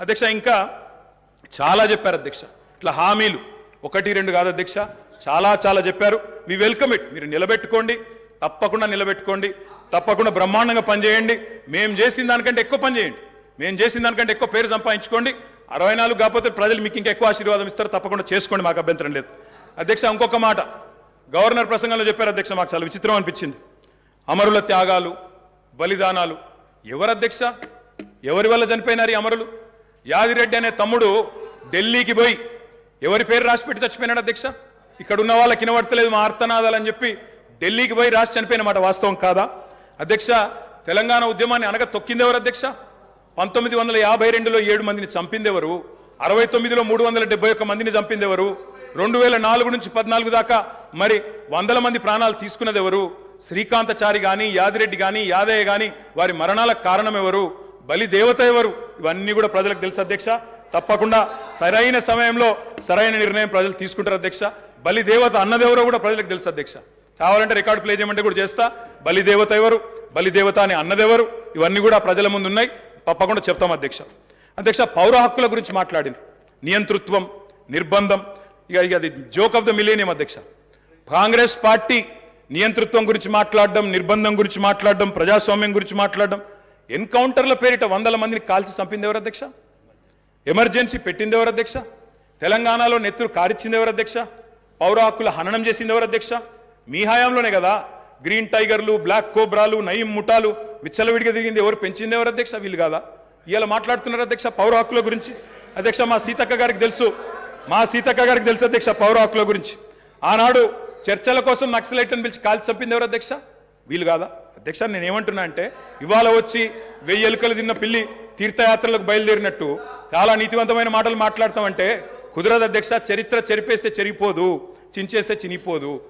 అధ్యక్ష ఇంకా చాలా చెప్పారు అధ్యక్ష. ఇట్లా హామీలు ఒకటి రెండు కాదు అధ్యక్ష. చాలా చాలా చెప్పారు. We welcome it. మీరు నిలబెట్టుకోండి. తప్పకుండా నిలబెట్టుకోండి. తప్పకుండా బ్రహ్మాండంగా పనిచేయండి. మేము చేసిన దానికంటే ఎక్కువ పనిచేయండి. మేము చేసిన దానికంటే ఎక్కువ పేరు సంపాదించుకోండి. అరవై నాలుగు కాకపోతే ప్రజలు మీకు ఇంకా ఎక్కువ ఆశీర్వాదం ఇస్తారు. తప్పకుండా చేసుకోండి మాకు అభ్యంతరం లేదు. అధ్యక్ష ఇంకొక మాట. గవర్నర్ ప్రసంగంలో చెప్పారు అధ్యక్ష మాకు చాలా విచిత్రం అనిపించింది. అమరుల త్యాగాలు బలిదానాలు. ఎవరు అధ్యక్ష? ఎవరి వల్ల చనిపోయినారు ఈ అమరులు? యాదిరెడ్డి అనే తమ్ముడు ఢిల్లీకి పోయి ఎవరి పేరు రాసి పెట్టి చచ్చిపోయినాడు అధ్యక్ష? ఇక్కడ ఉన్న వాళ్ళకి వినబడతలేదు మా అర్థనాదాలు అని చెప్పి ఢిల్లీకి పోయి రాసి చనిపోయిన మాట వాస్తవం కాదా? అధ్యక్ష తెలంగాణ ఉద్యమాన్ని అనగా తొక్కింది ఎవరు అధ్యక్ష? పంతొమ్మిది వందల యాభై రెండులో ఏడు మందిని చంపింది ఎవరు అరవై తొమ్మిదిలో మూడు వందల డెబ్బై ఒక్క మందిని చంపింది ఎవరు రెండు వేల నాలుగు నుంచి పద్నాలుగు దాకా మరి వందల మంది ప్రాణాలు తీసుకున్నది ఎవరు శ్రీకాంతచారి కానీ యాదిరెడ్డి కానీ యాదయ్య కానీ వారి మరణాలకు కారణం ఎవరు? బలి దేవత ఎవరు? ఇవన్నీ కూడా ప్రజలకు తెలుసు అధ్యక్ష. తప్పకుండా సరైన సమయంలో సరైన నిర్ణయం ప్రజలు తీసుకుంటారు అధ్యక్ష. బలి దేవత అన్నదెవరో కూడా ప్రజలకు తెలుసు అధ్యక్ష. కావాలంటే రికార్డు ప్లే చేయమంటే కూడా చేస్తా. బలి దేవత ఎవరు? బలి దేవత అని అన్నదెవరు? ఇవన్నీ కూడా ప్రజల ముందు ఉన్నాయి. తప్పకుండా చెప్తాం అధ్యక్ష. అధ్యక్ష పౌర హక్కుల గురించి మాట్లాడింది. నియంతృత్వం నిర్బంధం. ఇక ఇక అది జోక్ ఆఫ్ ద మిలేనియం అధ్యక్ష. కాంగ్రెస్ పార్టీ నియంతృత్వం గురించి మాట్లాడడం నిర్బంధం గురించి మాట్లాడడం ప్రజాస్వామ్యం గురించి మాట్లాడడం ఎన్కౌంటర్ల పేరిట వందల మందిని కాల్చి చంపింది ఎవరు అధ్యక్ష? ఎమర్జెన్సీ పెట్టింది ఎవరు అధ్యక్ష? తెలంగాణలో నెత్తురు కారిచ్చింది ఎవరు అధ్యక్ష? పౌర హక్కుల హననం చేసింది ఎవరు అధ్యక్ష? మీ హయాంలోనే కదా. గ్రీన్ టైగర్లు బ్లాక్ కోబ్రాలు నయీం ముఠాలు విచ్చలవిడిగా తిరిగింది ఎవరు? పెంచింది ఎవరు అధ్యక్ష? వీళ్ళు కాదా? ఇలా మాట్లాడుతున్నారు అధ్యక్ష పౌర హక్కుల గురించి. అధ్యక్ష మా సీతక్క గారికి తెలుసు. మా సీతక్క గారికి తెలుసు అధ్యక్ష పౌర హక్కుల గురించి. ఆనాడు చర్చల కోసం నక్సలైట్లను పిలిచి కాల్చి చంపింది ఎవరు అధ్యక్ష? వీళ్ళు కాదా? అధ్యక్ష నేను ఏమంటున్నా అంటే ఇవాళ వచ్చి వెయ్యి ఎలుకలు తిన్న పిల్లి తీర్థయాత్రలకు బయలుదేరినట్టు చాలా నీతివంతమైన మాటలు మాట్లాడతామంటే కుదరదు అధ్యక్ష చరిత్ర చెరిపేస్తే చెరిగిపోదు చించేస్తే చినిపోదు